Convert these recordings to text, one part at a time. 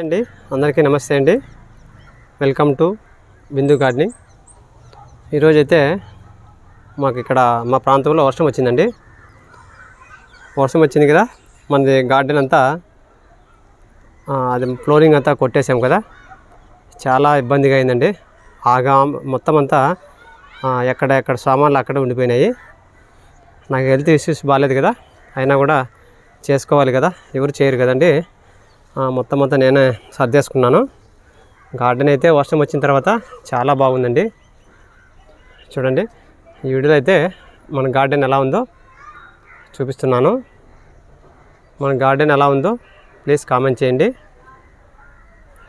అండి. అందరికీ నమస్తే అండి. వెల్కమ్ టు బిందు గార్డెనింగ్ ఈరోజైతే మాకు ఇక్కడ మా ప్రాంతంలో వర్షం వచ్చిందండి. వర్షం వచ్చింది కదా మనది గార్డెన్ అంతా అది ఫ్లోరింగ్ అంతా కొట్టేసాం కదా. చాలా ఇబ్బందిగా అయిందండి. ఆగా మొత్తం అంతా ఎక్కడ ఎక్కడ సామాన్లు అక్కడే ఉండిపోయినాయి. నాకు హెల్త్ ఇష్యూస్ బాగాలేదు కదా అయినా కూడా చేసుకోవాలి కదా ఎవరు చేయరు కదండి. మొత్తం అంతా నేనే సర్దేసుకున్నాను. గార్డెన్ అయితే వర్షం వచ్చిన తర్వాత చాలా బాగుందండి. చూడండి ఈ వీడియోలో అయితే మన గార్డెన్ ఎలా ఉందో చూపిస్తున్నాను. మన గార్డెన్ ఎలా ఉందో ప్లీజ్ కామెంట్ చేయండి.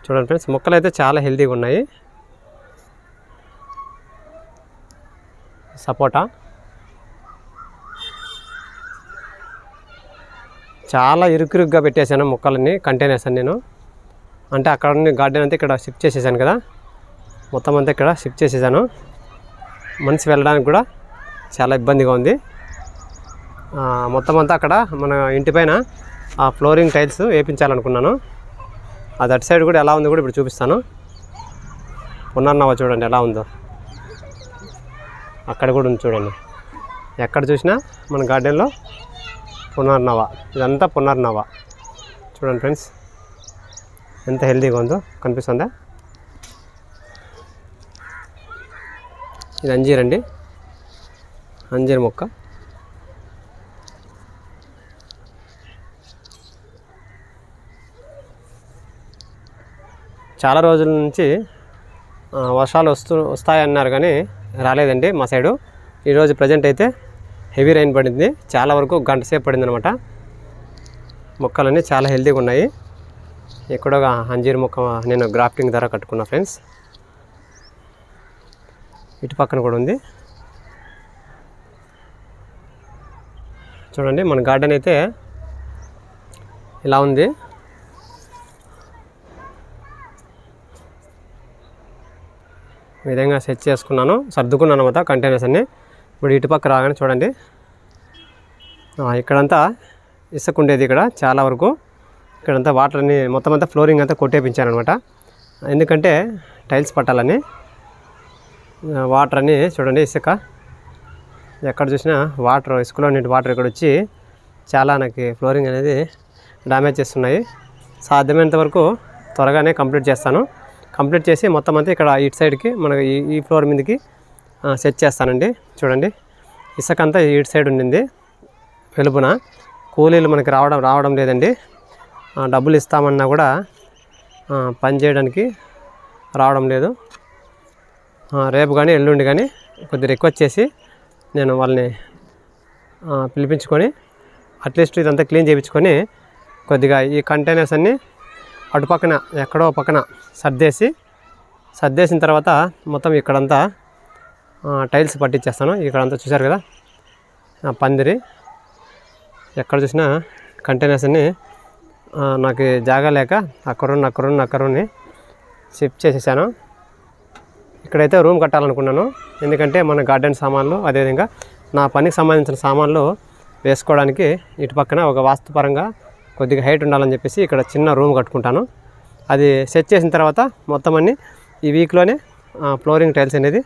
చూడండి ఫ్రెండ్స్ మొక్కలు అయితే చాలా హెల్తీగా ఉన్నాయి. సపోటా. చాలా ఇరుకురుగ్గా పెట్టేశాను మొక్కలని కంటైనర్స్ అని నేను. అంటే అక్కడ ఉన్న గార్డెన్ అంతా ఇక్కడ షిఫ్ట్ చేసేసాను కదా. మొత్తం అంతా ఇక్కడ షిఫ్ట్ చేసేసాను. మనిషి వెళ్ళడానికి కూడా చాలా ఇబ్బందిగా ఉంది. మొత్తం అంతా అక్కడ మన ఇంటి పైన ఆ ఫ్లోరింగ్ టైల్స్ వేయించాలనుకున్నాను అది అటు సైడ్ కూడా ఎలా ఉందో కూడా ఇప్పుడు చూపిస్తాను. పునర్నవ చూడండి ఎలా ఉందో. అక్కడ కూడా ఉంది చూడండి. ఎక్కడ చూసినా మన గార్డెన్లో పునర్నవ. ఇదంతా పునర్నవ. చూడండి ఫ్రెండ్స్ ఎంత హెల్తీగా ఉందో కనిపిస్తుందా? ఇది అంజీర్ అండి. అంజీర్ మొక్క. చాలా రోజుల నుంచి వర్షాలు వస్తూ వస్తాయన్నారు కానీ రాలేదండి మా సైడు. ఈరోజు ప్రజెంట్ అయితే హెవీ రైన్ పడింది. చాలా వరకు గంట సేపు పడింది అనమాట మొక్కలన్నీ చాలా హెల్తీగా ఉన్నాయి. ఎక్కడో ఒక అంజీర్ మొక్క నేను గ్రాఫ్టింగ్ ధర కట్టుకున్నా ఫ్రెండ్స్. ఇటు పక్కన కూడా ఉంది. చూడండి మన గార్డెన్ అయితే ఇలా ఉంది. విధంగా సెట్ చేసుకున్నాను. సర్దుకున్నాను అనమాట కంటైనర్స్ అన్ని. ఇప్పుడు ఇటుపక్క రాగానే చూడండి. ఇక్కడంతా ఇసుక ఉండేది ఇక్కడ చాలా వరకు. ఇక్కడంతా వాటర్ అన్ని మొత్తం అంతా ఫ్లోరింగ్ అంతా కొట్టేపించాను అనమాట ఎందుకంటే టైల్స్ పట్టాలని. వాటర్ అని చూడండి ఇసుక. ఎక్కడ చూసినా వాటర్ ఇసుకలో నీటి వాటర్ ఇక్కడ వచ్చి చాలా నాకు ఫ్లోరింగ్ అనేది డ్యామేజ్ చేస్తున్నాయి. సాధ్యమైనంత వరకు త్వరగానే కంప్లీట్ చేస్తాను. కంప్లీట్ చేసి మొత్తం అంతా ఇక్కడ ఇటు సైడ్కి మన ఈ ఫ్లోర్ మీదకి సెట్ చేస్తానండి. చూడండి. ఇసుక అంతా ఇటు సైడ్ ఉండింది. వెలుపున కూలీలు మనకి రావడం రావడం లేదండి. డబ్బులు ఇస్తామన్నా కూడా పని చేయడానికి రావడం లేదు. రేపు కానీ ఎల్లుండి కానీ కొద్దిగా రిక్వెస్ట్ చేసి నేను వాళ్ళని పిలిపించుకొని అట్లీస్ట్ ఇదంతా క్లీన్ చేయించుకొని కొద్దిగా ఈ కంటైనర్స్ అన్నీ అటు పక్కన ఎక్కడో పక్కన సర్దేసి సర్దేసిన తర్వాత మొత్తం ఇక్కడంతా టైల్స్ పట్టించేస్తాను. ఇక్కడంతా చూశారు కదా? పందిరి. ఎక్కడ చూసినా కంటైనర్స్ ఆ, నాకు జాగా లేక అక్కడున్న అక్కడున్న అక్కడున్ని షిఫ్ట్ చేసేసాను. ఇక్కడైతే రూమ్ కట్టాలనుకున్నాను. ఎందుకంటే మన గార్డెన్ సామాన్లు అదేవిధంగా నా పనికి సంబంధించిన సామాన్లు వేసుకోవడానికి ఇటు పక్కన ఒక వాస్తుపరంగా కొద్దిగా హైట్ ఉండాలని చెప్పేసి ఇక్కడ చిన్న రూమ్ కట్టుకుంటాను. అది సెట్ చేసిన తర్వాత మొత్తం అన్నీ ఈ వీక్లోనే ఫ్లోరింగ్ టైల్స్ అనేది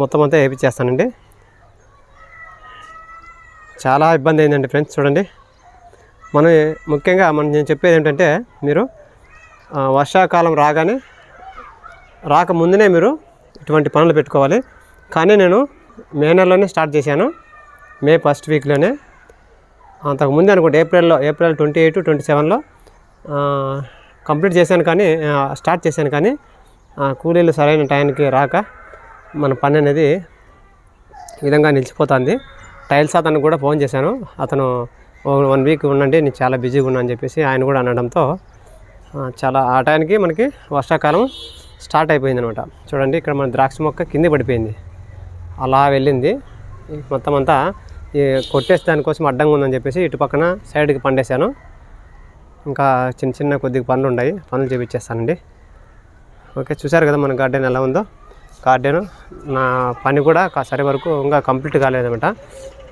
మొత్తం అంతా వేయించేస్తానండి. చాలా ఇబ్బంది అయిందండి ఫ్రెండ్స్ చూడండి. మనం ముఖ్యంగా మనం నేను చెప్పేది ఏంటంటే మీరు వర్షాకాలం రాగానే రాకముందునే మీరు ఇటువంటి పనులు పెట్టుకోవాలి. కానీ నేను మే నెలలోనే స్టార్ట్ చేశాను. మే ఫస్ట్ వీక్లోనే. అంతకుముందే అనుకుంటే ఏప్రిల్లో ఏప్రిల్ ట్వంటీ ఎయిట్ ట్వంటీ సెవెన్లో కంప్లీట్ చేశాను కానీ స్టార్ట్ చేశాను కానీ కూలీలు సరైన టైంకి రాక మన పని అనేది ఈ విధంగా నిలిచిపోతుంది. టైల్స్ అతను కూడా ఫోన్ చేశాను. అతను వన్ వీక్ ఉండండి నేను చాలా బిజీగా ఉన్నా అని చెప్పేసి ఆయన కూడా అనడంతో చాలా ఆ టైంకి మనకి వర్షాకాలం స్టార్ట్ అయిపోయింది అనమాట చూడండి ఇక్కడ మన ద్రాక్ష మొక్క కింద పడిపోయింది. అలా వెళ్ళింది. మొత్తం అంతా ఈ కొట్టేసి దానికోసం అడ్డంగా ఉందని చెప్పేసి ఇటు పక్కన సైడ్కి పండేశాను. ఇంకా చిన్న చిన్న కొద్దిగా పనులు ఉన్నాయి. పనులు చేపించేస్తానండి ఓకే చూసారు కదా మన గార్డెన్ ఎలా ఉందో? గార్డెన్ నా పని కూడా కా- సరి వరకు ఇంకా కంప్లీట్ కాలేదన్నమాట.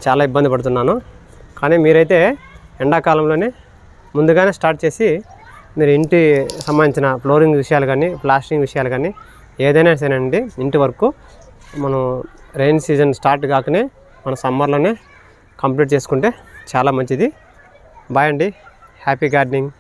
చాలా ఇబ్బంది పడుతున్నాను. కానీ మీరైతే ఎండాకాలంలోనే ముందుగానే స్టార్ట్ చేసి మీరు ఇంటి సంబంధించిన ఫ్లోరింగ్ విషయాలు కానీ ప్లాస్టింగ్ విషయాలు కానీ ఏదైనా సరేనండి ఇంటి వరకు మనం రెయిన్ సీజన్ స్టార్ట్ కాకనే మన సమ్మర్లోనే కంప్లీట్ చేసుకుంటే చాలా మంచిది. బాయ్ అండి. Happy gardening.